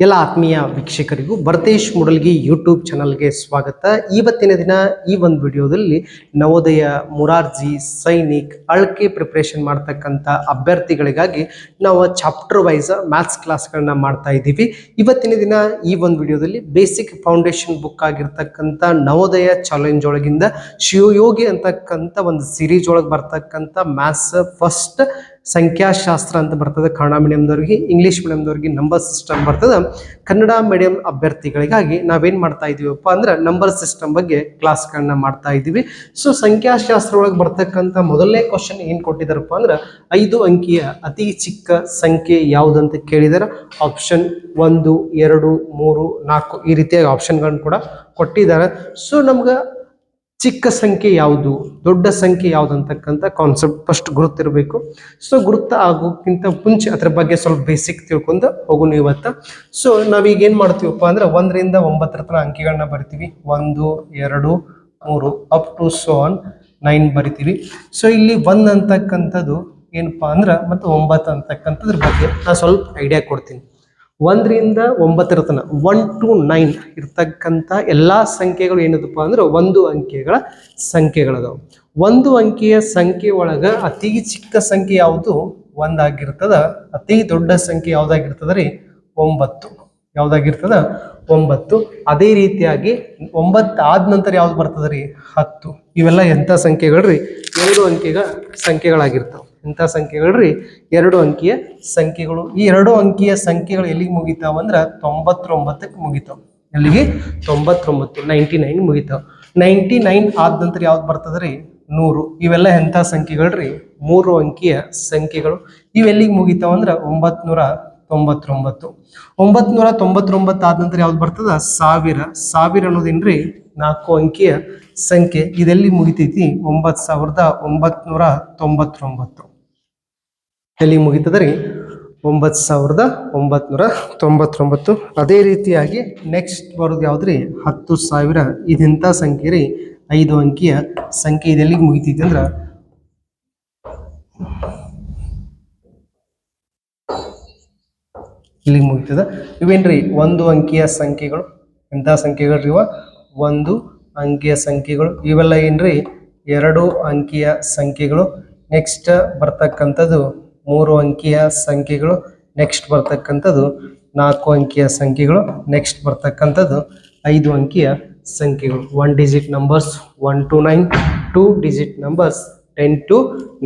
ಎಲ್ಲ ಆತ್ಮೀಯ ವೀಕ್ಷಕರಿಗೂ ಭರತೇಶ್ ಮುಡಲ್ಗಿ ಯೂಟ್ಯೂಬ್ ಚಾನಲ್ಗೆ ಸ್ವಾಗತ. ಇವತ್ತಿನ ದಿನ ಈ ಒಂದು ವಿಡಿಯೋದಲ್ಲಿ ನವೋದಯ ಮುರಾರ್ಜಿ, ಸೈನಿಕ್, ಅಳಕೆ ಪ್ರಿಪ್ರೇಷನ್ ಮಾಡ್ತಕ್ಕಂಥ ಅಭ್ಯರ್ಥಿಗಳಿಗಾಗಿ ನಾವು ಚಾಪ್ಟರ್ ವೈಸ್ ಮ್ಯಾಥ್ಸ್ ಕ್ಲಾಸ್ಗಳನ್ನ ಮಾಡ್ತಾ ಇದ್ದೀವಿ. ಇವತ್ತಿನ ದಿನ ಈ ಒಂದು ವಿಡಿಯೋದಲ್ಲಿ ಬೇಸಿಕ್ ಫೌಂಡೇಶನ್ ಬುಕ್ ಆಗಿರ್ತಕ್ಕಂಥ ನವೋದಯ ಚಾಲೆಂಜ್ ಒಳಗಿಂದ ಶಿವಯೋಗಿ ಅಂತಕ್ಕಂಥ ಒಂದು ಸಿರೀಸ್ ಒಳಗೆ ಬರ್ತಕ್ಕಂಥ ಮ್ಯಾಥ್ಸ್ ಫಸ್ಟ್ ಸಂಖ್ಯಾಶಾಸ್ತ್ರ ಅಂತ ಬರ್ತದೆ. ಕನ್ನಡ ಮೀಡಿಯಂದವ್ರಿಗೆ ಇಂಗ್ಲೀಷ್ ಮೀಡಿಯಂದವ್ರಿಗೆ ನಂಬರ್ ಸಿಸ್ಟಮ್ ಬರ್ತದೆ. ಕನ್ನಡ ಮೀಡಿಯಂ ಅಭ್ಯರ್ಥಿಗಳಿಗಾಗಿ ನಾವೇನು ಮಾಡ್ತಾ ಇದ್ದೀವಪ್ಪ ಅಂದ್ರೆ ನಂಬರ್ ಸಿಸ್ಟಮ್ ಬಗ್ಗೆ ಕ್ಲಾಸ್ಗಳನ್ನ ಮಾಡ್ತಾ ಇದ್ದೀವಿ ಸೊ ಸಂಖ್ಯಾಶಾಸ್ತ್ರ ಒಳಗೆ ಬರ್ತಕ್ಕಂಥ ಮೊದಲನೇ ಕ್ವಶನ್ ಏನು ಕೊಟ್ಟಿದಾರಪ್ಪ ಅಂದ್ರೆ ಐದು ಅಂಕಿಯ ಅತಿ ಚಿಕ್ಕ ಸಂಖ್ಯೆ ಯಾವುದಂತ ಕೇಳಿದಾರೆ. ಆಪ್ಷನ್ ಒಂದು, ಎರಡು, ಮೂರು, ನಾಲ್ಕು ಈ ರೀತಿಯಾಗಿ ಆಪ್ಷನ್ಗಳನ್ನು ಕೂಡ ಕೊಟ್ಟಿದ್ದಾರೆ. ಸೊ ನಮ್ಗೆ ಚಿಕ್ಕ ಸಂಖ್ಯೆ ಯಾವುದು, ದೊಡ್ಡ ಸಂಖ್ಯೆ ಯಾವುದು ಅಂತಕ್ಕಂಥ ಕಾನ್ಸೆಪ್ಟ್ ಫಸ್ಟ್ ಗುರುತಿರಬೇಕು. ಸೊ ಗುರುತ ಆಗೋಕ್ಕಿಂತ ಮುಂಚೆ ಅದ್ರ ಬಗ್ಗೆ ಸ್ವಲ್ಪ ಬೇಸಿಕ್ ತಿಳ್ಕೊಂಡು ಹೋಗೋಣ ಇವತ್ತು ಸೊ ನಾವೀಗ ಏನು ಮಾಡ್ತೀವಪ್ಪ ಅಂದ್ರೆ ಒಂದರಿಂದ ಒಂಬತ್ತರ ತನಕ ಅಂಕಿಗಳನ್ನ ಬರಿತೀವಿ. ಒಂದು, ಎರಡು, ಮೂರು ಅಪ್ ಟು ಸೋನ್ ನೈನ್ ಬರಿತೀವಿ. ಸೊ ಇಲ್ಲಿ ಒಂದು ಅಂತಕ್ಕಂಥದ್ದು ಏನಪ್ಪಾ ಅಂದ್ರೆ ಮತ್ತು ಒಂಬತ್ತು ಅಂತಕ್ಕಂಥದ್ರ ಬಗ್ಗೆ ನಾನು ಸ್ವಲ್ಪ ಐಡಿಯಾ ಕೊಡ್ತೀನಿ. ಒಂದರಿಂದ ಒಂಬತ್ತರ ತನಕ ಒನ್ ಟು ನೈನ್ ಇರ್ತಕ್ಕಂಥ ಎಲ್ಲ ಸಂಖ್ಯೆಗಳು ಏನದಪ್ಪ ಅಂದ್ರೆ ಒಂದು ಅಂಕೆಗಳ ಸಂಖ್ಯೆಗಳದಾವು. ಒಂದು ಅಂಕಿಯ ಸಂಖ್ಯೆ ಒಳಗ ಅತಿ ಚಿಕ್ಕ ಸಂಖ್ಯೆ ಯಾವುದು? ಒಂದಾಗಿರ್ತದ. ಅತಿ ದೊಡ್ಡ ಸಂಖ್ಯೆ ಯಾವುದಾಗಿರ್ತದ ರೀ? ಒಂಬತ್ತು. ಯಾವ್ದಾಗಿರ್ತದ? ಒಂಬತ್ತು ಅದೇ ರೀತಿಯಾಗಿ ಒಂಬತ್ತು ಆದ ನಂತರ ಯಾವ್ದು ಬರ್ತದೆ ರೀ? ಹತ್ತು. ಇವೆಲ್ಲ ಎಂಥ ಸಂಖ್ಯೆಗಳು ರೀ ಎರಡು ಅಂಕಿಗ ಸಂಖ್ಯೆಗಳಾಗಿರ್ತಾವೆ. ಎಂಥ ಸಂಖ್ಯೆಗಳು ರೀ ಎರಡು ಅಂಕಿಯ ಸಂಖ್ಯೆಗಳು. ಈ ಎರಡು ಅಂಕಿಯ ಸಂಖ್ಯೆಗಳು ಎಲ್ಲಿಗೆ ಮುಗಿತಾವ ಅಂದ್ರೆ ತೊಂಬತ್ತೊಂಬತ್ತಕ್ಕೆ ಮುಗಿತಾವ. ಎಲ್ಲಿಗೆ? ತೊಂಬತ್ತೊಂಬತ್ತು, ನೈಂಟಿ ನೈನ್ ಮುಗಿತಾವ. ನೈಂಟಿ ನೈನ್ ಆದ ನಂತರ ಯಾವ್ದು ಬರ್ತದೆ ರೀ? ನೂರು. ಇವೆಲ್ಲ ಎಂಥ ಸಂಖ್ಯೆಗಳು ರೀ ಮೂರು ಅಂಕಿಯ ಸಂಖ್ಯೆಗಳು. ಇವೆಲ್ಲಿಗೆ ಮುಗಿತಾವ ಅಂದ್ರೆ ಒಂಬತ್ನೂರ ತೊಂಬತ್ತೊಂಬತ್ತು ಒಂಬತ್ನೂರ ತೊಂಬತ್ತೊಂಬತ್ತು ಆದ ನಂತರ ಯಾವ್ದು ಬರ್ತದ? ಸಾವಿರ. ಸಾವಿರ ಅನ್ನೋದೇನ್ರಿ ನಾಲ್ಕು ಅಂಕಿಯ ಸಂಖ್ಯೆ. ಇದೆಲ್ಲಿ ಮುಗಿತೈತಿ? ಒಂಬತ್ತು ಸಾವಿರದ ಒಂಬತ್ನೂರ ತೊಂಬತ್ತೊಂಬತ್ತು. ಎಲ್ಲಿ ಮುಗಿತದ್ರಿ? ಒಂಬತ್ತು ಸಾವಿರದ ಒಂಬತ್ನೂರ ತೊಂಬತ್ತೊಂಬತ್ತು. ಅದೇ ರೀತಿಯಾಗಿ ನೆಕ್ಸ್ಟ್ ಬರೋದು ಯಾವ್ದು ರೀ ಹತ್ತು ಸಾವಿರ. ಇದೆಂಥ ಸಂಖ್ಯೆ ರೀ? ಐದು ಅಂಕಿಯ ಸಂಖ್ಯೆ ಇದೆಲ್ಲಿಗೆ ಮುಗಿತೈತಿ ಅಂದ್ರೆ ಇಲ್ಲಿಗೆ ಮುಗಿತದ. ಇವೇನ್ರಿ? ಒಂದು ಅಂಕಿಯ ಸಂಖ್ಯೆಗಳು. ಎಂಥ ಸಂಖ್ಯೆಗಳು ಇವ? ಒಂದು ಅಂಕಿಯ ಸಂಖ್ಯೆಗಳು. ಇವೆಲ್ಲ ಏನ್ರಿ? ಎರಡು ಅಂಕಿಯ ಸಂಖ್ಯೆಗಳು. ನೆಕ್ಸ್ಟ್ ಬರ್ತಕ್ಕಂಥದ್ದು ಮೂರು ಅಂಕಿಯ ಸಂಖ್ಯೆಗಳು. ನೆಕ್ಸ್ಟ್ ಬರ್ತಕ್ಕಂಥದ್ದು ನಾಲ್ಕು ಅಂಕಿಯ ಸಂಖ್ಯೆಗಳು. ನೆಕ್ಸ್ಟ್ ಬರ್ತಕ್ಕಂಥದ್ದು ಐದು ಅಂಕಿಯ ಸಂಖ್ಯೆಗಳು. One digit numbers one to nine two digit numbers ten to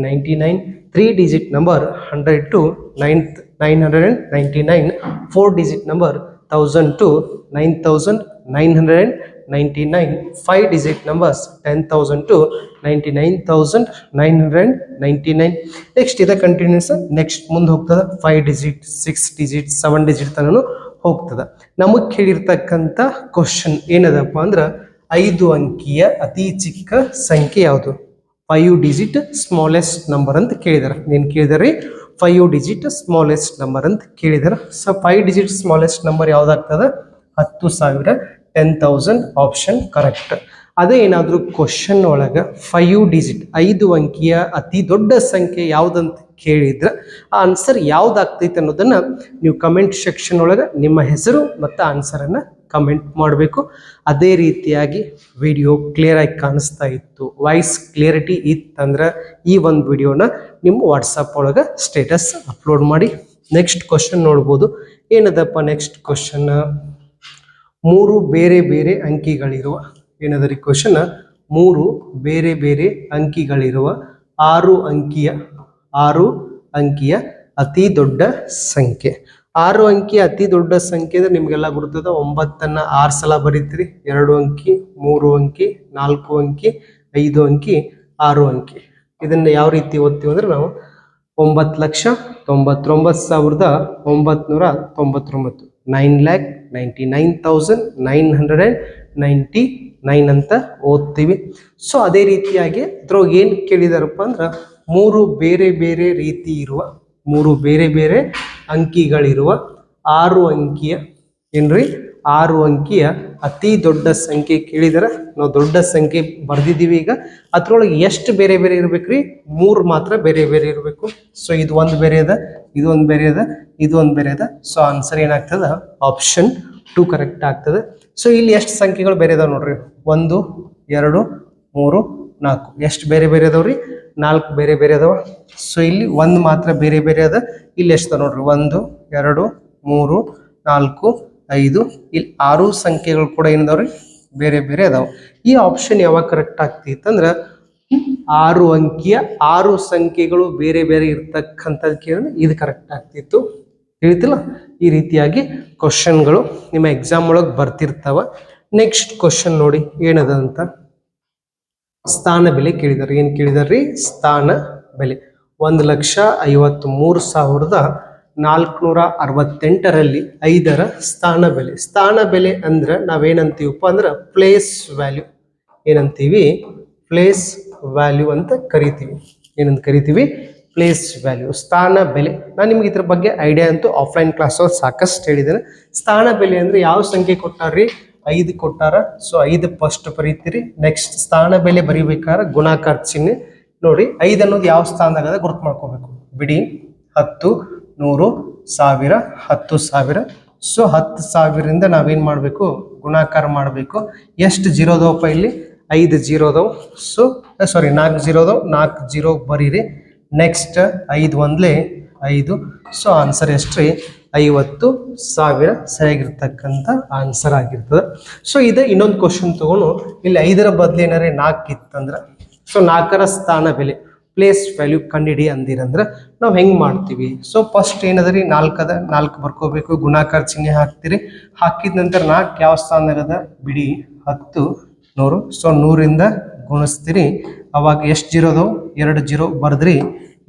ninety nine three digit number hundred to nine nine hundred and ninety nine. Four digit number thousand to nine thousand nine hundred and ninety nine five digit numbers ten thousand to ninety nine thousand nine hundred ninety nine next ಇದೆ continues next ಮುಂದೆ ಹೋಗ್ತದೆ. Five digit six digit seven digit ತನೂ ಹೋಗ್ತದೆ. ನಮಗೆ ಕೇಳಿರ್ತಕ್ಕಂಥ question ಏನದಪ್ಪ ಅಂದ್ರೆ, ಐದು ಅಂಕಿಯ ಅತಿ ಚಿಕ್ಕ ಸಂಖ್ಯೆ ಯಾವುದು? ಫೈವ್ ಡಿಜಿಟ್ ಸ್ಮಾಲೆಸ್ಟ್ ನಂಬರ್ ಅಂತ ಕೇಳಿದಾರೆ. ನೀನು ಕೇಳಿದಾರೆ ಫೈವ್ ಡಿಜಿಟ್ ಸ್ಮಾಲೆಸ್ಟ್ ನಂಬರ್ ಅಂತ ಕೇಳಿದಾರೆ. So five digit smallest number ಯಾವ್ದಾಗ್ತದೆ? ಹತ್ತು ಸಾವಿರ ಟೆನ್ ತೌಸಂಡ್ ಆಪ್ಷನ್ ಕರೆಕ್ಟ್ ಅದೇ ಏನಾದರೂ ಕ್ವಶನ್ ಒಳಗೆ ಫೈವ್ ಡಿಜಿಟ್ ಐದು ಅಂಕಿಯ ಅತಿ ದೊಡ್ಡ ಸಂಖ್ಯೆ ಯಾವುದಂತ ಕೇಳಿದ್ರೆ ಆ ಆನ್ಸರ್ ಯಾವ್ದಾಗ್ತೈತೆ ಅನ್ನೋದನ್ನ ನೀವು ಕಮೆಂಟ್ ಸೆಕ್ಷನ್ ಒಳಗೆ ನಿಮ್ಮ ಹೆಸರು ಮತ್ತು ಆನ್ಸರನ್ನು ಕಮೆಂಟ್ ಮಾಡಬೇಕು. ಅದೇ ರೀತಿಯಾಗಿ ವಿಡಿಯೋ ಕ್ಲಿಯರ್ ಆಗಿ ಕಾಣಿಸ್ತಾ ಇತ್ತು. ವಾಯ್ಸ್ ಕ್ಲಿಯರಿಟಿ ಇತ್ತಂದ್ರೆ ಈ ಒಂದು ವಿಡಿಯೋನ ನಿಮ್ಮ ವಾಟ್ಸಪ್ ಒಳಗೆ ಸ್ಟೇಟಸ್ ಅಪ್ಲೋಡ್ ಮಾಡಿ. ನೆಕ್ಸ್ಟ್ ಕ್ವಶನ್ ನೋಡ್ಬೋದು. ಏನದಪ್ಪ ನೆಕ್ಸ್ಟ್ ಕ್ವಶನ್ ಮೂರು ಬೇರೆ ಬೇರೆ ಅಂಕಿಗಳಿರುವ ಏನದ ಕ್ವಶನ್ ಮೂರು ಬೇರೆ ಬೇರೆ ಅಂಕಿಗಳಿರುವ ಆರು ಅಂಕಿಯ ಆರು ಅಂಕಿಯ ಅತಿ ದೊಡ್ಡ ಸಂಖ್ಯೆ. ಆರು ಅಂಕಿ ಅತಿ ದೊಡ್ಡ ಸಂಖ್ಯೆ ಅಂದ್ರೆ ನಿಮ್ಗೆಲ್ಲ ಗುರ್ತದ. ಒಂಬತ್ತನ್ನ ಆರು ಸಲ ಬರೀತೀರಿ. ಎರಡು ಅಂಕಿ, ಮೂರು ಅಂಕಿ, ನಾಲ್ಕು ಅಂಕಿ, ಐದು ಅಂಕಿ, ಆರು ಅಂಕಿ. ಇದನ್ನ ಯಾವ ರೀತಿ ಓದ್ತೀವಿ ಅಂದ್ರೆ ನಾವು ಒಂಬತ್ತು ಲಕ್ಷ ತೊಂಬತ್ತೊಂಬತ್ತು ಸಾವಿರದ ಒಂಬತ್ನೂರ ತೊಂಬತ್ತೊಂಬತ್ತು. Nine lakh ninety nine thousand nine hundred and ninety nine ಅಂತ ಓದ್ತೀವಿ. ಸೊ ಅದೇ ರೀತಿಯಾಗಿ ಅದ್ರೊಳಗೆ ಏನು ಕೇಳಿದಾರಪ್ಪ ಅಂದ್ರೆ ಮೂರು ಬೇರೆ ಬೇರೆ ರೀತಿ ಇರುವ, ಮೂರು ಬೇರೆ ಬೇರೆ ಅಂಕಿಗಳಿರುವ ಆರು ಅಂಕಿಯ ಏನ್ರಿ? ಆರು ಅಂಕಿಯ ಅತಿ ದೊಡ್ಡ ಸಂಖ್ಯೆ ಕೇಳಿದರೆ ನಾವು ದೊಡ್ಡ ಸಂಖ್ಯೆ ಬರೆದಿದ್ದೀವಿ ಈಗ. ಅದ್ರೊಳಗೆ ಎಷ್ಟು ಬೇರೆ ಬೇರೆ ಇರ್ಬೇಕ್ರಿ? ಮೂರು ಮಾತ್ರ ಬೇರೆ ಬೇರೆ ಇರಬೇಕು. ಸೊ ಇದು ಒಂದು ಬೇರೆ ಅದ, ಇದು ಒಂದು ಬೇರೆ ಅದ, ಇದು ಒಂದು ಬೇರೆ ಅದ. ಸೊ ಆನ್ಸರ್ ಏನಾಗ್ತದ? ಆಪ್ಷನ್ ಟು ಕರೆಕ್ಟ್ ಆಗ್ತದೆ. ಸೊ ಇಲ್ಲಿ ಎಷ್ಟು ಸಂಖ್ಯೆಗಳು ಬೇರೆ ಅದಾವೆ ನೋಡ್ರಿ? ಒಂದು, ಎರಡು, ಮೂರು, ನಾಲ್ಕು. ಎಷ್ಟು ಬೇರೆ ಬೇರೆ ಅದಾವ್ರಿ? ನಾಲ್ಕು ಬೇರೆ ಬೇರೆ ಅದಾವ. ಸೊ ಇಲ್ಲಿ ಒಂದು ಮಾತ್ರ ಬೇರೆ ಬೇರೆ ಅದ. ಇಲ್ಲಿ ಎಷ್ಟು ನೋಡ್ರಿ? ಒಂದು, ಎರಡು, ಮೂರು, ನಾಲ್ಕು, ಐದು, ಇಲ್ಲಿ ಆರು ಸಂಖ್ಯೆಗಳು ಕೂಡ ಏನದಾವ್ರಿ ಬೇರೆ ಬೇರೆ ಅದಾವ. ಈ ಆಪ್ಷನ್ ಯಾವಾಗ ಕರೆಕ್ಟ್ ಆಗ್ತಿತ್ತಂದ್ರೆ ಆರು ಅಂಕಿಯ ಆರು ಸಂಖ್ಯೆಗಳು ಬೇರೆ ಬೇರೆ ಇರ್ತಕ್ಕಂಥದ್ದು ಕೇಳಿದ್ರೆ ಇದು ಕರೆಕ್ಟ್ ಆಗ್ತಿತ್ತು. ತಿಳಿತಿಲ್ಲ? ಈ ರೀತಿಯಾಗಿ ಕ್ವಶನ್ಗಳು ನಿಮ್ಮ ಎಕ್ಸಾಮ್ ಒಳಗೆ ಬರ್ತಿರ್ತಾವ. ನೆಕ್ಸ್ಟ್ ಕ್ವಶನ್ ನೋಡಿ, ಏನದ ಅಂತ? ಸ್ಥಾನ ಬೆಲೆ ಕೇಳಿದಾರೆ. ಏನು ಕೇಳಿದಾರ್ರಿ? ಸ್ಥಾನ ಬೆಲೆ. ಒಂದು ಲಕ್ಷ ಐವತ್ತ್ ಮೂರು ಸಾವಿರದ ನಾಲ್ಕುನೂರ ಅರವತ್ತೆಂಟರಲ್ಲಿ ಐದರ ಸ್ಥಾನ ಬೆಲೆ. ಸ್ಥಾನ ಬೆಲೆ ಅಂದ್ರೆ ನಾವೇನಂತೀವಪ್ಪ ಅಂದ್ರೆ ಪ್ಲೇಸ್ ವ್ಯಾಲ್ಯೂ ಏನಂತೀವಿ? ಪ್ಲೇಸ್ ವ್ಯಾಲ್ಯೂ ಅಂತ ಕರಿತೀವಿ. ಏನಂತ ಕರಿತೀವಿ? ಪ್ಲೇಸ್ ವ್ಯಾಲ್ಯೂ ಸ್ಥಾನ ಬೆಲೆ. ನಾನು ನಿಮ್ಗೆ ಇದ್ರ ಬಗ್ಗೆ ಐಡಿಯಾ ಅಂತೂ ಆಫ್ಲೈನ್ ಕ್ಲಾಸ್ ಸಾಕಷ್ಟು ಹೇಳಿದ್ದೇನೆ. ಸ್ಥಾನ ಬೆಲೆ ಅಂದ್ರೆ ಯಾವ ಸಂಖ್ಯೆ ಕೊಟ್ಟಾರ್ರಿ? ಐದು ಕೊಟ್ಟಾರ. ಸೊ ಐದು ಫಸ್ಟ್ ಬರೀತೀರಿ. ನೆಕ್ಸ್ಟ್ ಸ್ಥಾನ ಬೆಲೆ ಬರಿಬೇಕಾದ್ರೆ ಗುಣಾಕಾರ ಚಿಹ್ನೆ. ನೋಡಿ, ಐದು ಅನ್ನೋದು ಯಾವ ಸ್ಥಾನದಾಗ ಗುರುತು ಮಾಡ್ಕೋಬೇಕು. ಬಿಡಿ, ಹತ್ತು, ನೂರು, ಸಾವಿರ, ಹತ್ತು ಸಾವಿರ. ಸೊ ಹತ್ತು ಸಾವಿರದಿಂದ ನಾವೇನು ಮಾಡಬೇಕು? ಗುಣಾಕಾರ ಮಾಡಬೇಕು. ಎಷ್ಟು ಜೀರೋದವಪ್ಪ ಇಲ್ಲಿ? ಐದು ಜೀರೋದವು ಸೊ ಸಾರಿ ನಾಲ್ಕು ಜೀರೋದವು ನಾಲ್ಕು ಜೀರೋ ಬರೀರಿ. ನೆಕ್ಸ್ಟ್ ಐದು ಒಂದ್ಲೆ ಐದು. ಸೊ ಆನ್ಸರ್ ಎಷ್ಟ್ರಿ ಐವತ್ತು ಸಾವಿರ ಸರಿಯಾಗಿರ್ತಕ್ಕಂಥ ಆನ್ಸರ್ ಆಗಿರ್ತದೆ. ಸೊ ಇದು ಇನ್ನೊಂದು ಕ್ವಶನ್ ತಗೊಂಡು, ಇಲ್ಲಿ ಐದರ ಬದಲು ಏನಾರೇ ನಾಲ್ಕು ಇತ್ತಂದ್ರೆ ಸೊ ನಾಲ್ಕರ ಸ್ಥಾನ ಬೆಲೆ ಪ್ಲೇಸ್ ವ್ಯಾಲ್ಯೂ ಕಂಡಿಡಿ ಅಂದಿರಂದ್ರೆ ನಾವು ಹೆಂಗೆ ಮಾಡ್ತೀವಿ? ಸೊ ಫಸ್ಟ್ ಏನದ ರೀ ನಾಲ್ಕದ, ನಾಲ್ಕು ಬರ್ಕೋಬೇಕು, ಗುಣಾಕಾರ ಚಿಹ್ನೆ ಹಾಕ್ತೀರಿ. ಹಾಕಿದ ನಂತರ ನಾಲ್ಕು ಯಾವ ಸ್ಥಾನದ ಬಿಡಿ, ಹತ್ತು, ನೂರು. ಸೊ ನೂರಿಂದ ಗುಣಿಸ್ತೀರಿ. ಅವಾಗ ಎಷ್ಟು ಜೀರೋದು ಎರಡು ಜೀರೋ ಬರೆದ್ರಿ.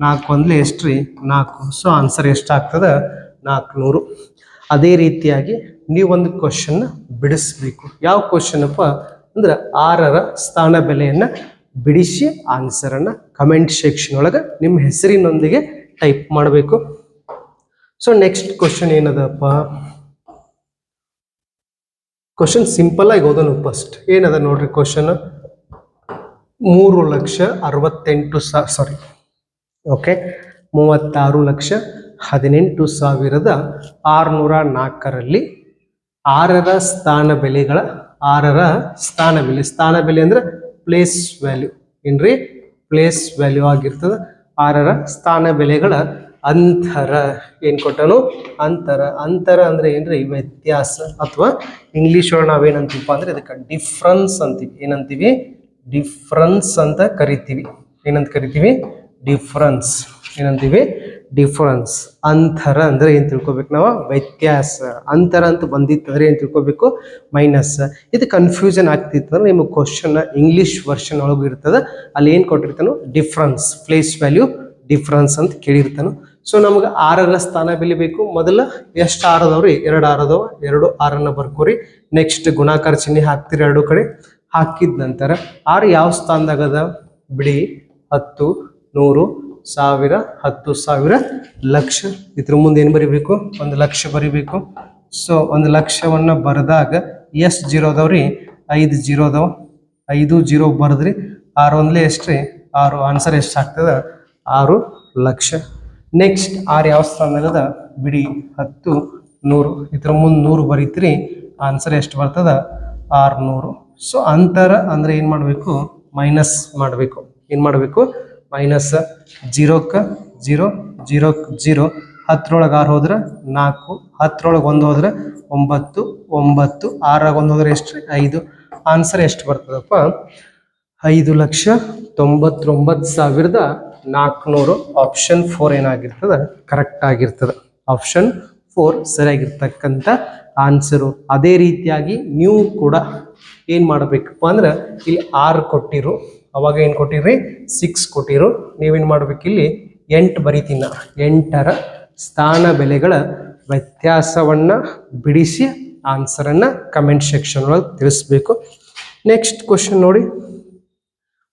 ನಾಲ್ಕು ಒಂದ್ಲೆ ಎಷ್ಟು ರೀ ನಾಲ್ಕು. ಸೊ ಆನ್ಸರ್ ಎಷ್ಟಾಗ್ತದೆ? ನಾಲ್ಕುನೂರು ಅದೇ ರೀತಿಯಾಗಿ ನೀವೊಂದು ಕ್ವಶನ್ನ ಬಿಡಿಸ್ಬೇಕು. ಯಾವ ಕ್ವಶನ್ ಅಪ್ಪ? ಅಂದ್ರೆ ಆರರ ಸ್ಥಾನ ಬೆಲೆಯನ್ನು ಬಿಡಿಸಿ ಆನ್ಸರನ್ನು ಕಮೆಂಟ್ ಸೆಕ್ಷನ್ ಒಳಗೆ ನಿಮ್ಮ ಹೆಸರಿನೊಂದಿಗೆ ಟೈಪ್ ಮಾಡಬೇಕು. ಸೊ ನೆಕ್ಸ್ಟ್ ಕ್ವಶನ್ ಏನದಪ್ಪ? ಕ್ವಶನ್ ಸಿಂಪಲ್ ಆಗಿ ಓದೋಣ ಫಸ್ಟ್ ಏನದ ನೋಡ್ರಿ ಕ್ವಶನ್ ಮೂರು ಲಕ್ಷ ಅರವತ್ತೆಂಟು ಸಾರಿ ಓಕೆ ಮೂವತ್ತಾರು ಲಕ್ಷ ಹದಿನೆಂಟು ಸಾವಿರದ ಆರುನೂರ ನಾಲ್ಕರಲ್ಲಿ ಆರರ ಸ್ಥಾನ ಬೆಲೆಗಳ, ಆರರ ಸ್ಥಾನ ಬೆಲೆ ಸ್ಥಾನ ಬೆಲೆ ಅಂದ್ರೆ ಪ್ಲೇಸ್ ವ್ಯಾಲ್ಯೂ ಏನ್ರಿ? ಪ್ಲೇಸ್ ವ್ಯಾಲ್ಯೂ ಆಗಿರ್ತದೆ. ಆರರ ಸ್ಥಾನ ಬೆಲೆಗಳ ಅಂತರ. ಏನು ಕೊಟ್ಟನು? ಅಂತರ. ಅಂತರ ಅಂದರೆ ಏನ್ರಿ? ವ್ಯತ್ಯಾಸ. ಅಥವಾ ಇಂಗ್ಲೀಷ್ ಒಳಗೆ ನಾವೇನಂತೀವಪ್ಪ ಅಂದ್ರೆ ಇದಕ್ಕೆ ಡಿಫ್ರೆನ್ಸ್ ಅಂತೀವಿ. ಏನಂತೀವಿ? ಡಿಫ್ರೆನ್ಸ್ ಅಂತ ಕರಿತೀವಿ. ಏನಂತ ಕರಿತೀವಿ? ಡಿಫ್ರೆನ್ಸ್. ಏನಂತೀವಿ? ಡಿಫ್ರೆನ್ಸ್. ಅಂತರ ಅಂದ್ರೆ ಏನು ತಿಳ್ಕೊಬೇಕು ನಾವು? ವ್ಯತ್ಯಾಸ. ಅಂತರ ಅಂತ ಬಂದಿತ್ತು ಬಂದಿತ್ತಂದ್ರೆ ಏನು ತಿಳ್ಕೊಬೇಕು? ಮೈನಸ್. ಇದು ಕನ್ಫ್ಯೂಷನ್ ಆಗ್ತಿತ್ತು ಅಂದ್ರೆ ನಿಮಗೆ ಕ್ವಶನ್ ಇಂಗ್ಲಿಷ್ ವರ್ಷನ್ ಒಳಗೆ ಇರ್ತದೆ. ಅಲ್ಲಿ ಏನು ಕೊಟ್ಟಿರ್ತಾನೋ? ಡಿಫ್ರೆನ್ಸ್. ಪ್ಲೇಸ್ ವ್ಯಾಲ್ಯೂ ಡಿಫ್ರೆನ್ಸ್ ಅಂತ ಕೇಳಿರ್ತಾನೋ? ಸೊ ನಮ್ಗೆ ಆರರ ಸ್ಥಾನ ಬೆಲಿಬೇಕು ಮೊದಲು ಎಷ್ಟು ಆರದವ್ರಿ? ಎರಡು ಆರದವ? ಎರಡು ಆರನ್ನ ಬರ್ಕೋರಿ. ನೆಕ್ಸ್ಟ್ ಗುಣಾಕಾರ ಚಿಹ್ನೆ ಹಾಕ್ತಿರಿ ಎರಡು ಕಡೆ. ಹಾಕಿದ ನಂತರ, ಆರು ಯಾವ ಸ್ಥಾನದಾಗದ ಬಿಡಿ, ಹತ್ತು ನೂರು ಸಾವಿರ, ಹತ್ತು ಸಾವಿರ ಲಕ್ಷ. ಇದ್ರ ಮುಂದೆ ಏನು ಬರಿಬೇಕು? ಒಂದು ಲಕ್ಷ ಬರಿಬೇಕು. ಸೊ ಒಂದು ಲಕ್ಷವನ್ನು ಬರೆದಾಗ ಎಷ್ಟು ಜೀರೋ ಅದಾವ್ರಿ ಐದು ಜೀರೋ ಅದಾವ. ಐದು ಜೀರೋ ಬರೆದ್ರಿ. ಆರು ಒಂದ್ಲೆ ಎಷ್ಟ್ರಿ ಆರು. ಆನ್ಸರ್ ಎಷ್ಟು ಆಗ್ತದ? ಆರು ಲಕ್ಷ. ನೆಕ್ಸ್ಟ್ ಆರು ಯಾವ ಸ್ಥಾನದಲ್ಲದ ಬಿಡಿ, ಹತ್ತು, ನೂರು. ಇದ್ರ ಮುಂದೆ ನೂರು ಬರೀತೀರಿ. ಆನ್ಸರ್ ಎಷ್ಟು ಬರ್ತದ? ಆರುನೂರು. ಸೊ ಅಂತರ ಅಂದ್ರೆ ಏನು ಮಾಡಬೇಕು? ಮೈನಸ್ ಮಾಡಬೇಕು. ಏನು ಮಾಡಬೇಕು? ಮೈನಸ್ ಜೀರೋಕ್ಕೆ ಜೀರೋ ಜೀರೋಕ್ಕೆ ಜೀರೋ. ಹತ್ತರೊಳಗೆ ಆರು ಹೋದ್ರೆ ನಾಲ್ಕು, ಹತ್ತರೊಳಗೆ ಒಂದು ಹೋದ್ರೆ ಒಂಬತ್ತು ಒಂಬತ್ತು ಆರಾಗ ಒಂದು ಹೋದ್ರೆ ಎಷ್ಟು ಐದು. ಆನ್ಸರ್ ಎಷ್ಟು ಬರ್ತದಪ್ಪ? ಐದು ಲಕ್ಷ ತೊಂಬತ್ತೊಂಬತ್ತು ಸಾವಿರದ ನಾಲ್ಕುನೂರು. ಆಪ್ಷನ್ ಫೋರ್ ಏನಾಗಿರ್ತದೆ? ಕರೆಕ್ಟ್ ಆಗಿರ್ತದೆ. ಆಪ್ಷನ್ ಫೋರ್ ಸರಿಯಾಗಿರ್ತಕ್ಕಂಥ ಆನ್ಸರು ಅದೇ ರೀತಿಯಾಗಿ ನೀವು ಕೂಡ ಏನು ಮಾಡಬೇಕಪ್ಪ ಅಂದ್ರೆ ಇಲ್ಲಿ ಆರು ಕೊಟ್ಟಿರು. ಅವಾಗ ಏನು ಕೊಟ್ಟಿರಿ? ಸಿಕ್ಸ್ ಕೊಟ್ಟಿರು. ನೀವೇನು ಮಾಡ್ಬೇಕು ಇಲ್ಲಿ ಎಂಟು ಬರಿತೀನ. ಎಂಟರ ಸ್ಥಾನ ಬೆಲೆಗಳ ವ್ಯತ್ಯಾಸವನ್ನು ಬಿಡಿಸಿ ಆನ್ಸರನ್ನು ಕಮೆಂಟ್ ಸೆಕ್ಷನ್ ಒಳಗೆ ತಿಳಿಸ್ಬೇಕು. ನೆಕ್ಸ್ಟ್ ಕ್ವಶನ್ ನೋಡಿ.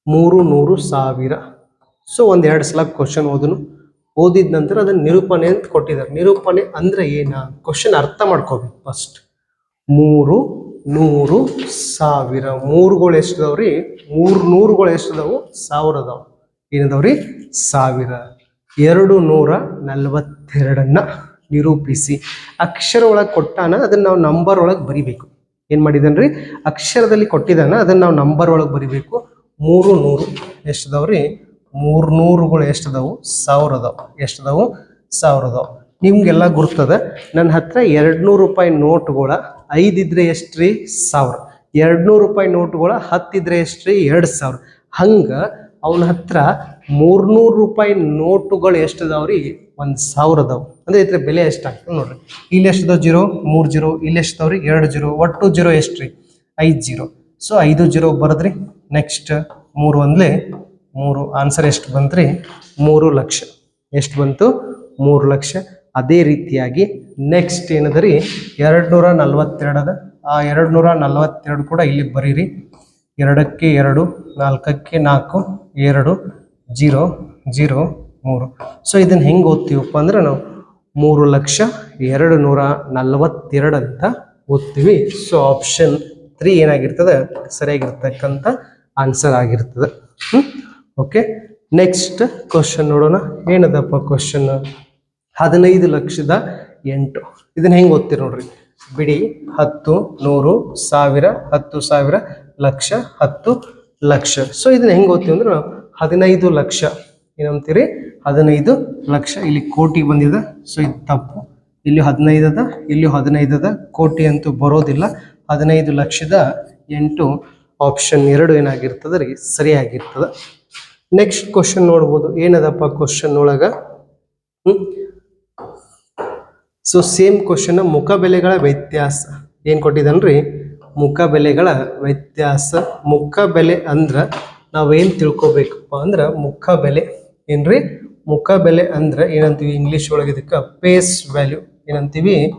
ಮೂರು ನೂರು ಸಾವಿರ. ಸೊ ಒಂದು ಎರಡು ಸಲ ಕ್ವಶನ್ ಓದನು. ಓದಿದ ನಂತರ ಅದನ್ನು ನಿರೂಪಣೆ ಅಂತ ಕೊಟ್ಟಿದ್ದಾರೆ ನಿರೂಪಣೆ ಅಂದರೆ ಏನು? ಕ್ವಶನ್ ಅರ್ಥ ಮಾಡ್ಕೋಬೇಕು ಫಸ್ಟ್ ಮೂರು ನೂರು ಸಾವಿರ. ಮೂರುಗಳು ಎಷ್ಟು ರೀ? ಮೂರು ನೂರುಗಳು ಎಷ್ಟು ಅದಾವು ಸಾವಿರ ಅದಾವ ರೀ ಸಾವಿರ. ಎರಡು ನೂರ ನಲವತ್ತೆರಡನ್ನ ನಿರೂಪಿಸಿ. ಅಕ್ಷರ ಒಳಗೆ ಕೊಟ್ಟಾನ ಅದನ್ನ ನಾವು ನಂಬರ್ ಒಳಗೆ ಬರಿಬೇಕು. ಏನ್ ಮಾಡಿದನ್ರಿ? ಅಕ್ಷರದಲ್ಲಿ ಕೊಟ್ಟಿದ್ದಾನ ಅದನ್ನ ನಾವು ನಂಬರ್ ಒಳಗೆ ಬರಿಬೇಕು. ಮೂರು ನೂರು ಎಷ್ಟು ಅದಾವ್ರಿ ಮೂರು ನೂರುಗಳು ಎಷ್ಟು ಅದಾವು ಸಾವಿರ ಎಷ್ಟು ಅದಾವು ಸಾವಿರ ಅದಾವೆ ನಿಮಗೆಲ್ಲ ಗುರ್ತದ. ನನ್ನ ಹತ್ರ ಎರಡು ನೂರು ರೂಪಾಯಿ ನೋಟ್ಗಳ ಐದಿದ್ರೆ ರೀ ಸಾವಿರ. ಎರಡ್ನೂರು ರೂಪಾಯಿ ನೋಟ್ಗಳ ಹತ್ತಿದ್ರೆ ಎಷ್ಟು ರೀ ಎರಡು ಸಾವಿರ. ಹಂಗ ಅವನ ಹತ್ರ ಮೂರ್ನೂರು ರೂಪಾಯಿ ನೋಟುಗಳು ಎಷ್ಟು ರೀ ಒಂದು ಸಾವಿರ ಅದಾವ ಅಂದ್ರೆ ಇದ್ರ ಬೆಲೆ ಎಷ್ಟಾಗ್ತದೆ ನೋಡ್ರಿ. ಇಲ್ಲಿ ಎಷ್ಟು ಅದಾವ ಜೀರೋ, ಮೂರು ಜೀರೋ. ಇಲ್ಲಿ ಎಷ್ಟು ರೀ ಎರಡು ಜೀರೋ. ಒಟ್ಟು ಜೀರೋ ಎಷ್ಟ್ರಿ? ಐದು ಜೀರೋ. ಸೊ ಐದು ಜೀರೋ ಬರದ್ರಿ. ನೆಕ್ಸ್ಟ್ ಮೂರು ಒಂದ್ಲೆ ಮೂರು. ಆನ್ಸರ್ ಎಷ್ಟು ಬಂತ್ರಿ? ಮೂರು ಲಕ್ಷ. ಎಷ್ಟು ಬಂತು? ಮೂರು ಲಕ್ಷ. ಅದೇ ರೀತಿಯಾಗಿ ನೆಕ್ಸ್ಟ್ ಏನದರಿ? ಎರಡು ನೂರ ನಲ್ವತ್ತೆರಡದ ಆ ಎರಡು ನೂರ ನಲ್ವತ್ತೆರಡು ಕೂಡ ಇಲ್ಲಿ ಬರೀರಿ. ಎರಡಕ್ಕೆ ಎರಡು, ನಾಲ್ಕಕ್ಕೆ ನಾಲ್ಕು, ಎರಡು, ಜೀರೋ ಜೀರೋ, ಮೂರು. ಸೊ ಇದನ್ನು ಹೆಂಗೆ ಓದ್ತೀವಪ್ಪ ಅಂದ್ರೆ ನಾವು ಮೂರು ಲಕ್ಷ ಎರಡು ನೂರ ನಲವತ್ತೆರಡು ಅಂತ ಓದ್ತೀವಿ. ಸೊ ಆಪ್ಷನ್ ತ್ರೀ ಏನಾಗಿರ್ತದೆ? ಸರಿಯಾಗಿರ್ತಕ್ಕಂಥ ಆನ್ಸರ್ ಆಗಿರ್ತದೆ. ಓಕೆ ನೆಕ್ಸ್ಟ್ ಕ್ವಶನ್ ನೋಡೋಣ. ಏನದಪ್ಪ ಕ್ವಶನ್ ಹದಿನೈದು ಲಕ್ಷದ ಎಂಟು. ಇದನ್ನ ಹೆಂಗೆ ಓದ್ತೀರಿ ನೋಡ್ರಿ? ಬಿಡಿ, ಹತ್ತು, ನೂರು, ಸಾವಿರ, ಹತ್ತು ಸಾವಿರ, ಲಕ್ಷ, ಹತ್ತು ಲಕ್ಷ. ಸೊ ಇದನ್ನ ಹೆಂಗೆ ಓದ್ತೀವಿ ಅಂದ್ರೆ ನಾವು ಹದಿನೈದು ಲಕ್ಷ. ಏನಂತೀರಿ ಹದಿನೈದು ಲಕ್ಷ. ಇಲ್ಲಿ ಕೋಟಿ ಬಂದಿದೆ. ಸೊ ಇದು ತಪ್ಪು. ಇಲ್ಲಿ ಹದಿನೈದು ಅದ, ಇಲ್ಲಿ ಹದಿನೈದದ ಕೋಟಿ ಅಂತೂ ಬರೋದಿಲ್ಲ. ಹದಿನೈದು ಲಕ್ಷದ ಎಂಟು ಆಪ್ಷನ್ ಎರಡು ಏನಾಗಿರ್ತದೆ ರೀ? ಸರಿಯಾಗಿರ್ತದೆ. ನೆಕ್ಸ್ಟ್ ಕ್ವಶನ್ ನೋಡ್ಬೋದು. ಏನದಪ್ಪ ಕ್ವಶನ್ ಒಳಗ? ಹ್ಮ್? ಸೊ ಸೇಮ್ ಕ್ವಶನ್ ಮುಖ ಬೆಲೆಗಳ ವ್ಯತ್ಯಾಸ. ಏನ್ ಕೊಟ್ಟಿದ್ದಾನ್ರಿ? ಮುಖ ಬೆಲೆಗಳ ವ್ಯತ್ಯಾಸ. ಮುಖ ಬೆಲೆ ಅಂದ್ರ ನಾವೇನ್ ತಿಳ್ಕೊಬೇಕಪ್ಪ ಅಂದ್ರ ಮುಖ ಬೆಲೆ ಏನ್ರಿ? ಮುಖ ಬೆಲೆ ಅಂದ್ರ ಏನಂತೀವಿ ಇಂಗ್ಲಿಷ್ ಒಳಗೆ ಇದಕ್ಕೆ? ಫೇಸ್ ವ್ಯಾಲ್ಯೂ ಏನಂತೀವಿ?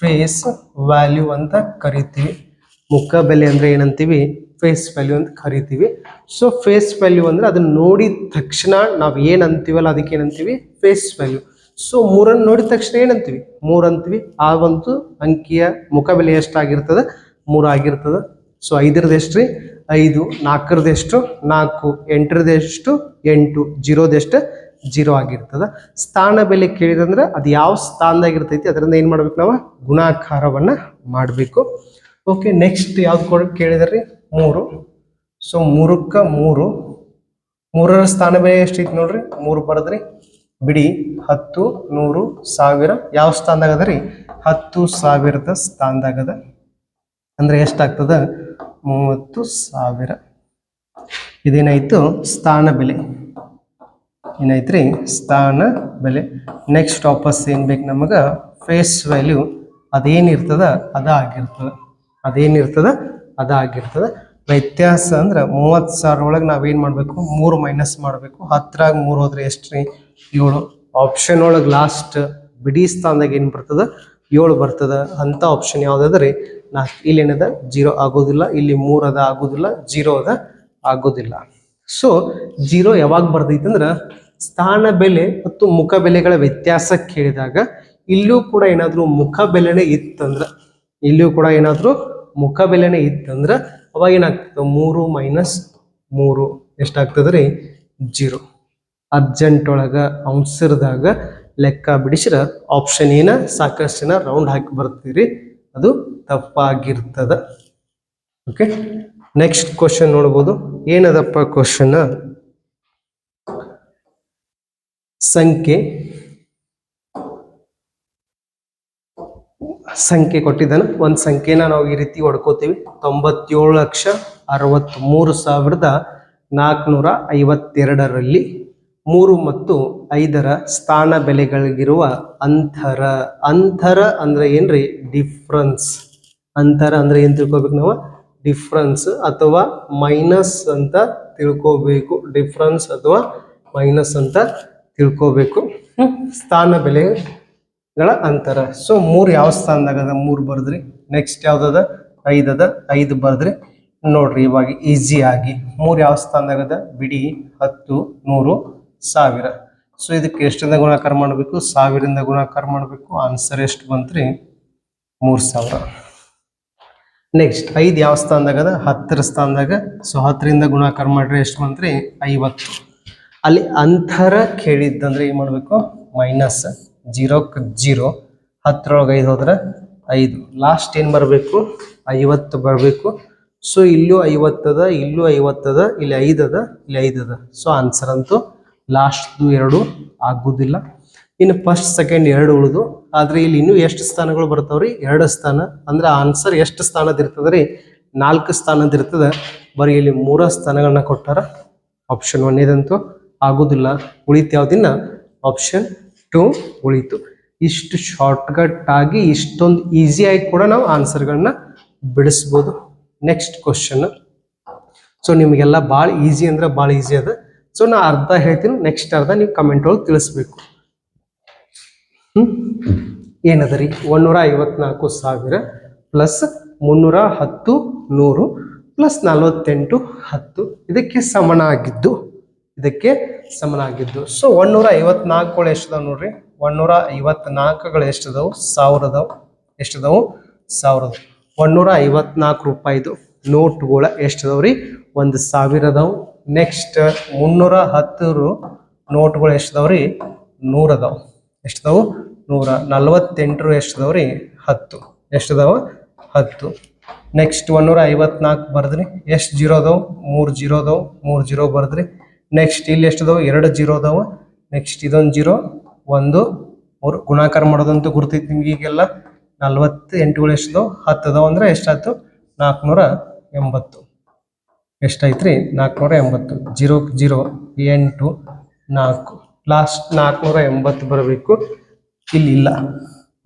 ಫೇಸ್ ವ್ಯಾಲ್ಯೂ ಅಂತ ಕರಿತೀವಿ. ಮುಖ ಬೆಲೆ ಅಂದ್ರೆ ಏನಂತೀವಿ? ಫೇಸ್ ವ್ಯಾಲ್ಯೂ ಅಂತ ಕರಿತೀವಿ. ಸೊ ಫೇಸ್ ವ್ಯಾಲ್ಯೂ ಅಂದ್ರೆ ಅದನ್ನ ನೋಡಿದ ತಕ್ಷಣ ನಾವು ಏನಂತೀವಲ್ಲ ಅದಕ್ಕೆ ಏನಂತೀವಿ? ಫೇಸ್ ವ್ಯಾಲ್ಯೂ ಸೊ ಮೂರನ್ನು ನೋಡಿದ ತಕ್ಷಣ ಏನಂತೀವಿ? ಮೂರು ಅಂತೀವಿ ಆ ಒಂದು ಅಂಕಿಯ ಮುಖ ಬೆಲೆ ಎಷ್ಟಾಗಿರ್ತದ? ಮೂರು ಆಗಿರ್ತದೆ ಸೊ ಐದರದ್ದು ರೀ ಐದು. ನಾಲ್ಕರದ್ದು ಎಷ್ಟು? ನಾಲ್ಕು. ಎಂಟರದ್ದು ಎಷ್ಟು? ಎಂಟು. ಜೀರೋದೆಷ್ಟು ಜೀರೋ ಆಗಿರ್ತದೆ. ಸ್ಥಾನ ಬೆಲೆ ಕೇಳಿದಂದ್ರೆ ಅದು ಯಾವ ಸ್ಥಾನದಾಗ ಇರ್ತೈತಿ ಅದರಿಂದ ಏನು ಮಾಡ್ಬೇಕು ನಾವು? ಗುಣಾಕಾರವನ್ನು ಮಾಡಬೇಕು. ಓಕೆ ನೆಕ್ಸ್ಟ್ ಯಾವ್ದು ಕೊಡ್, ಕೇಳಿದ್ರಿ? ಮೂರು. ಸೊ ಮೂರಕ್ಕ ಮೂರು. ಮೂರರ ಸ್ಥಾನ ಬೆಲೆ ಎಷ್ಟೈತಿ ನೋಡ್ರಿ? ಮೂರು ಬರದ್ರಿ. ಬಿಡಿ, ಹತ್ತು ನೂರು ಸಾವಿರ ಯಾವ ಸ್ಥಾನದಾಗ ಅದ ರೀ? ಹತ್ತು ಸಾವಿರದ ಸ್ಥಾನದಾಗ ಅದ. ಅಂದ್ರೆ ಎಷ್ಟಾಗ್ತದ? ಮೂವತ್ತು ಸಾವಿರ. ಇದೇನಾಯ್ತು? ಸ್ಥಾನ ಬೆಲೆ. ಏನಾಯ್ತ್ರಿ? ಸ್ಥಾನ ಬೆಲೆ. ನೆಕ್ಸ್ಟ್ ವಾಪಸ್ ಏನ್ ಬೇಕು ನಮಗ? ಫೇಸ್ ವ್ಯಾಲ್ಯೂ ಅದೇನಿರ್ತದ ಅದ ಆಗಿರ್ತದ. ಅದೇನಿರ್ತದ ಅದ ಆಗಿರ್ತದ. ವ್ಯತ್ಯಾಸ ಅಂದ್ರೆ ಮೂವತ್ತು ಸಾವಿರ ಒಳಗೆ ನಾವೇನ್ ಮಾಡಬೇಕು? ಮೂರು ಮೈನಸ್ ಮಾಡಬೇಕು. ಹತ್ತರಾಗ ಮೂರು ಹೋದ್ರೆ ಎಷ್ಟ್ರಿ? ಏಳು. ಆಪ್ಷನ್ ಒಳಗೆ ಲಾಸ್ಟ್ ಬಿಡಿ ಸ್ಥಾನದಾಗ ಏನು ಬರ್ತದ? ಏಳು ಬರ್ತದ. ಅಂತ ಆಪ್ಷನ್ ಯಾವುದಾದ್ರೆ, ನಾ ಇಲ್ಲಿ ಏನದ ಜೀರೋ ಆಗೋದಿಲ್ಲ. ಇಲ್ಲಿ ಮೂರ್ ಅದ, ಆಗೋದಿಲ್ಲ. ಜೀರೋ ಅದ, ಆಗೋದಿಲ್ಲ. ಸೊ ಜೀರೋ ಯಾವಾಗ ಬರ್ತೈತೆ ಅಂದ್ರ ಸ್ಥಾನ ಬೆಲೆ ಮತ್ತು ಮುಖ ಬೆಲೆಗಳ ವ್ಯತ್ಯಾಸ ಕೇಳಿದಾಗ, ಇಲ್ಲೂ ಕೂಡ ಏನಾದ್ರೂ ಮುಖ ಬೆಲೆನೇ ಇತ್ತಂದ್ರ, ಇಲ್ಲೂ ಕೂಡ ಏನಾದ್ರೂ ಮುಖ ಬೆಲೆನೇ ಇತ್ತಂದ್ರ, ಅವಾಗ ಏನಾಗ್ತದೆ? ಮೂರು ಮೈನಸ್ ಮೂರು. ಎಷ್ಟಾಗ್ತದ್ರಿ? ಜೀರೋ ಅರ್ಜೆಂಟ್ ಒಳಗ ಅಂಶದಾಗ ಲೆಕ್ಕ ಬಿಡಿಸಿರ ಆಪ್ಷನ್ ಏನ ಸಾಕಷ್ಟು ಜನ ರೌಂಡ್ ಹಾಕಿ ಬರ್ತೀರಿ. ಅದು ತಪ್ಪಾಗಿರ್ತದ. ಓಕೆ ನೆಕ್ಸ್ಟ್ ಕ್ವಶನ್ ನೋಡ್ಬೋದು. ಏನದಪ್ಪ ಕ್ವಶನ್ ಸಂಖ್ಯೆ. ಸಂಖ್ಯೆ ಕೊಟ್ಟಿದ್ದಾನೆ. ಒಂದು ಸಂಖ್ಯೆನ ನಾವು ಈ ರೀತಿ ಹೊಡ್ಕೋತೀವಿ. ತೊಂಬತ್ತೇಳು ಲಕ್ಷ ಅರವತ್ತ್ಮೂರು ಸಾವಿರದ ನಾಲ್ಕುನೂರ ಐವತ್ತೆರಡರಲ್ಲಿ ಮೂರು ಮತ್ತು ಐದರ ಸ್ಥಾನ ಬೆಲೆಗಳಿಗಿರುವ ಅಂತರ. ಅಂತರ ಅಂದ್ರೆ ಏನ್ರಿ? ಡಿಫ್ರೆನ್ಸ್ ಅಂತರ ಅಂದ್ರೆ ಏನ್ ತಿಳ್ಕೊಬೇಕು ನಾವು? ಡಿಫ್ರೆನ್ಸ್ ಅಥವಾ ಮೈನಸ್ ಅಂತ ತಿಳ್ಕೋಬೇಕು. ಡಿಫ್ರೆನ್ಸ್ ಅಥವಾ ಮೈನಸ್ ಅಂತ ತಿಳ್ಕೋಬೇಕು. ಸ್ಥಾನ ಬೆಲೆಗಳ ಅಂತರ. ಸೊ ಮೂರು ಯಾವ ಸ್ಥಾನದಾಗ ಅದ? ಮೂರು ಬರ್ದ್ರಿ. ನೆಕ್ಸ್ಟ್ ಯಾವ್ದದ ಐದದ ಅದ. ಐದು ಬರ್ದ್ರಿ. ನೋಡ್ರಿ ಇವಾಗ ಈಸಿ ಆಗಿ. ಮೂರ್ ಯಾವ ಸ್ಥಾನದಾಗ ಅದ? ಬಿಡಿ ಹತ್ತು ನೂರು ಸಾವಿರ. ಸೊ ಇದಕ್ಕೆ ಎಷ್ಟರಿಂದ ಗುಣಾಕಾರ ಮಾಡಬೇಕು? ಸಾವಿರದಿಂದ ಗುಣಾಕಾರ ಮಾಡಬೇಕು. ಆನ್ಸರ್ ಎಷ್ಟು ಬಂತ್ರಿ? ಮೂರು ಸಾವಿರ. ನೆಕ್ಸ್ಟ್ ಐದು ಯಾವ ಸ್ಥಾನದಾಗ ಅದ? ಹತ್ತರ ಸ್ಥಾನದಾಗ. ಸೊ ಹತ್ತರಿಂದ ಗುಣಾಕಾರ ಮಾಡ್ರೆ ಎಷ್ಟು ಬಂತ್ರಿ? ಐವತ್ತು. ಅಲ್ಲಿ ಅಂತರ ಕೇಳಿದ್ದಂದ್ರೆ ಏನು ಮಾಡಬೇಕು? ಮೈನಸ್ ಜೀರೋಕ್ಕೆ ಜೀರೋ. ಹತ್ತರೊಳಗೆ ಐದು ಹೋದ್ರೆ ಐದು. ಲಾಸ್ಟ್ ಏನು ಬರಬೇಕು? ಐವತ್ತು ಬರಬೇಕು. ಸೊ ಇಲ್ಲೂ ಐವತ್ತದ ಇಲ್ಲೂ ಐವತ್ತದ, ಇಲ್ಲಿ ಐದದ ಇಲ್ಲಿ ಐದದ. ಸೊ ಆನ್ಸರ್ ಅಂತೂ ಲಾಸ್ಟ್ದು ಎರಡು ಆಗುವುದಿಲ್ಲ ಇನ್ನು ಫಸ್ಟ್ ಸೆಕೆಂಡ್ ಎರಡು ಉಳಿದು, ಆದ್ರೆ ಇಲ್ಲಿ ಇನ್ನೂ ಎಷ್ಟು ಸ್ಥಾನಗಳು ಬರ್ತಾವ್ರಿ? ಎರಡು ಸ್ಥಾನ. ಅಂದ್ರೆ ಆನ್ಸರ್ ಎಷ್ಟು ಸ್ಥಾನದ ಇರ್ತದ ರೀ ನಾಲ್ಕು ಸ್ಥಾನದ ಇರ್ತದ. ಬರೀ ಇಲ್ಲಿ ಮೂರ ಸ್ಥಾನಗಳನ್ನ ಕೊಟ್ಟಾರ ಆಪ್ಷನ್ ಒನ್ ಇದಂತೂ ಆಗುದಿಲ್ಲ. ಉಳಿತು ಯಾವ್ದಿನ್ನ ಆಪ್ಷನ್ ಟು ಉಳಿತು. ಇಷ್ಟು ಶಾರ್ಟ್ಕಟ್ ಆಗಿ ಇಷ್ಟೊಂದು ಈಸಿಯಾಗಿ ಕೂಡ ನಾವು ಆನ್ಸರ್ಗಳನ್ನ ಬಿಡಿಸ್ಬೋದು. ನೆಕ್ಸ್ಟ್ ಕ್ವಶನ್ ಸೊ ನಿಮಗೆಲ್ಲ ಭಾಳ ಈಸಿ ಅಂದ್ರೆ ಭಾಳ ಈಸಿ ಅದ. ಸೊ ನಾ ಅರ್ಧ ಹೇಳ್ತೀನಿ ನೆಕ್ಸ್ಟ್ ಅರ್ಧ ನೀವು ಕಮೆಂಟ್ ಒಳಗೆ ತಿಳಿಸ್ಬೇಕು. ಏನದ ರೀ ಒಂದೂರ ಐವತ್ನಾಲ್ಕು ಸಾವಿರ ಪ್ಲಸ್ ಮುನ್ನೂರ ಹತ್ತು ನೂರು ಪ್ಲಸ್ ನಲವತ್ತೆಂಟು ಹತ್ತು. ಇದಕ್ಕೆ ಸಮನಾಗಿದ್ದು ಇದಕ್ಕೆ ಸಮನಾಗಿದ್ದು ಸೊ ಒಂದೂರ ಐವತ್ನಾಲ್ಕುಗಳು ಎಷ್ಟದಾವ ನೋಡ್ರಿ? ಒಂದೂರ ಐವತ್ನಾಲ್ಕುಗಳು ಎಷ್ಟದವು ಸಾವಿರದವು ಎಷ್ಟದವು ಸಾವಿರದವು ಒಂದೂರ ಐವತ್ನಾಲ್ಕು ರೂಪಾಯಿದು ನೋಟ್ಗಳ ಎಷ್ಟದವು ರೀ ಒಂದು ಸಾವಿರ ಅದಾವು. ನೆಕ್ಸ್ಟ್ ಮುನ್ನೂರ ಹತ್ತು ನೋಟ್ಗಳು ಎಷ್ಟದವ್ರಿ? ನೂರ ಅದಾವ ಎಷ್ಟದಾವು? ನೂರ ನಲವತ್ತೆಂಟರು ಎಷ್ಟದವ್ರಿ? ಹತ್ತು. ಎಷ್ಟದಾವ? ಹತ್ತು. ನೆಕ್ಸ್ಟ್ ಒಂದೂರ ಐವತ್ನಾಲ್ಕು ಬರ್ದ್ರಿ. ಎಷ್ಟು ಜೀರೋ ಅದಾವು ಮೂರು ಜೀರೋ ಅದಾವು ಮೂರು ಜೀರೋ ಬರ್ದ್ರಿ. ನೆಕ್ಸ್ಟ್ ಇಲ್ಲಿ ಎಷ್ಟು ಅದಾವು ಎರಡು ಜೀರೋ ಅದಾವ ನೆಕ್ಸ್ಟ್ ಇದೊಂದು ಜೀರೋ, ಒಂದು, ಮೂರು. ಗುಣಾಕಾರ ಮಾಡೋದಂತೂ ಗುರ್ತೈತಿ ನಿಮ್ಗೆ ಈಗೆಲ್ಲ. ನಲ್ವತ್ತು ಎಂಟುಗಳು ಎಷ್ಟು ಹತ್ತು ಅದಾವ ಅಂದ್ರೆ ಎಷ್ಟಾಯ್ತು? ನಾಲ್ಕುನೂರ ಎಂಬತ್ತು. ಎಷ್ಟಾಯ್ತು ನಾಲ್ಕುನೂರ ಎಂಬತ್ತು ಜೀರೋ ಜೀರೋ, ಎಂಟು, ನಾಲ್ಕು. ಲಾಸ್ಟ್ ನಾಲ್ಕುನೂರ ಎಂಬತ್ತು ಬರಬೇಕು. ಇಲ್ಲಿ ಇಲ್ಲ.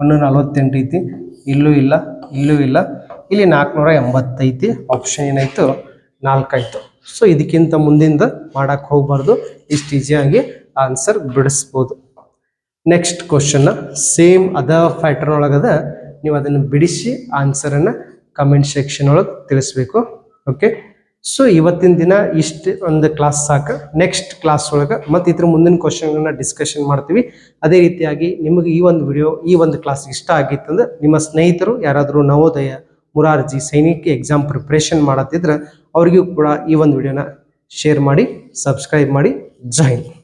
ಒಂದು ನಲವತ್ತೆಂಟು ಐತಿ. ಇಲ್ಲೂ ಇಲ್ಲ ಇಲ್ಲೂ ಇಲ್ಲ. ಇಲ್ಲಿ ನಾಲ್ಕುನೂರ ಎಂಬತ್ತೈತಿ ಆಪ್ಷನ್ ಏನಾಯಿತು? ನಾಲ್ಕಾಯಿತು. ಸೊ ಇದಕ್ಕಿಂತ ಮುಂದಿಂದ ಮಾಡೋಕ್ಕೆ ಹೋಗ್ಬಾರ್ದು. ಇಷ್ಟು ಈಸಿಯಾಗಿ ಆನ್ಸರ್ ಬಿಡಿಸ್ಬೋದು. ನೆಕ್ಸ್ಟ್ ಕ್ವಶನ್ನ ಸೇಮ್ ಅದ ಪ್ಯಾಟರ್ನ್ ಒಳಗದ ನೀವು ಅದನ್ನು ಬಿಡಿಸಿ ಆನ್ಸರನ್ನು ಕಮೆಂಟ್ ಸೆಕ್ಷನ್ ಒಳಗೆ ತಿಳಿಸ್ಬೇಕು. ಓಕೆ ಸೊ ಇವತ್ತಿನ ದಿನ ಇಷ್ಟು ಒಂದು ಕ್ಲಾಸ್ ಸಾಕು. ನೆಕ್ಸ್ಟ್ ಕ್ಲಾಸ್ ಒಳಗೆ ಮತ್ತು ಇದ್ರ ಮುಂದಿನ ಕ್ವಶನ್ಗಳನ್ನ ಡಿಸ್ಕಷನ್ ಮಾಡ್ತೀವಿ. ಅದೇ ರೀತಿಯಾಗಿ ನಿಮಗೆ ಈ ಒಂದು ವಿಡಿಯೋ ಈ ಒಂದು ಕ್ಲಾಸ್ ಇಷ್ಟ ಆಗಿತ್ತಂದ್ರೆ ನಿಮ್ಮ ಸ್ನೇಹಿತರು, ಯಾರಾದರೂ ನವೋದಯ ಮುರಾರ್ಜಿ ಸೈನಿಕ ಎಕ್ಸಾಮ್ ಪ್ರಿಪ್ರೇಷನ್ ಮಾಡತ್ತಿದ್ರೆ ಅವರಿಗೂ ಕೂಡ ಈ ಒಂದು ವಿಡಿಯೋನ ಶೇರ್ ಮಾಡಿ ಸಬ್ಸ್ಕ್ರೈಬ್ ಮಾಡಿ ಜೈ ಹಿಂದ್